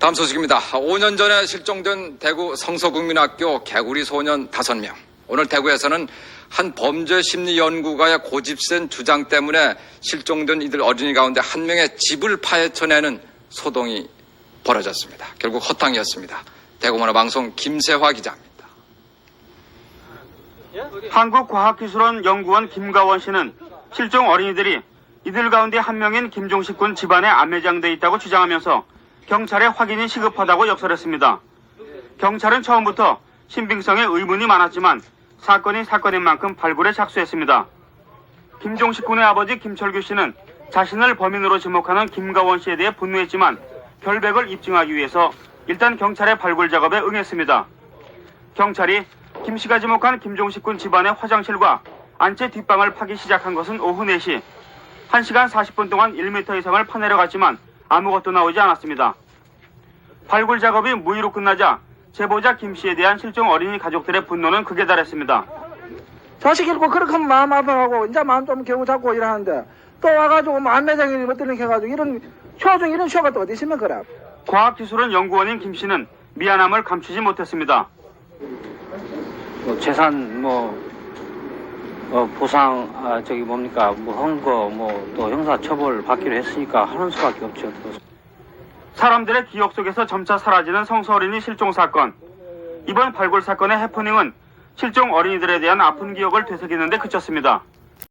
다음 소식입니다. 5년 전에 실종된 대구 성서국민학교 개구리 소년 5명. 오늘 대구에서는 한 범죄 심리 연구가의 고집센 주장 때문에 실종된 이들 어린이 가운데 한 명의 집을 파헤쳐내는 소동이 벌어졌습니다. 결국 허탕이었습니다. 대구문화방송 김세화 기자입니다. 한국과학기술원 연구원 김가원 씨는 실종 어린이들이 이들 가운데 한 명인 김종식 군 집안에 안매장돼 있다고 주장하면서 경찰에 확인이 시급하다고 역설했습니다. 경찰은 처음부터 신빙성에 의문이 많았지만 사건이 사건인 만큼 발굴에 착수했습니다. 김종식 군의 아버지 김철규 씨는 자신을 범인으로 지목하는 김가원 씨에 대해 분노했지만 결백을 입증하기 위해서 일단 경찰의 발굴 작업에 응했습니다. 경찰이 김 씨가 지목한 김종식 군 집안의 화장실과 안채 뒷방을 파기 시작한 것은 오후 4시. 1시간 40분 동안 1m 이상을 파내려 갔지만 아무것도 나오지 않았습니다. 발굴 작업이 무의로 끝나자 제보자 김 씨에 대한 실종 어린이 가족들의 분노는 극에 달했습니다. 자식 잃고 그렇게 마음 아파하고 이제 마음 좀 겨우 잡고 이러는데 또 와가지고 뭐 안매장이 뭐 뜨는 해가지고 이런 쇼 중 이런 쇼가 또 어디 있으면 그래 과학기술원 연구원인 김 씨는 미안함을 감추지 못했습니다. 뭐 재산 뭐 어, 보상 아, 저기 뭡니까 뭐 헌거 뭐 또 형사 처벌 받기로 했으니까 하는 수밖에 없죠. 사람들의 기억 속에서 점차 사라지는 성서 어린이 실종 사건. 이번 발굴 사건의 해프닝은 실종 어린이들에 대한 아픈 기억을 되새기는데 그쳤습니다.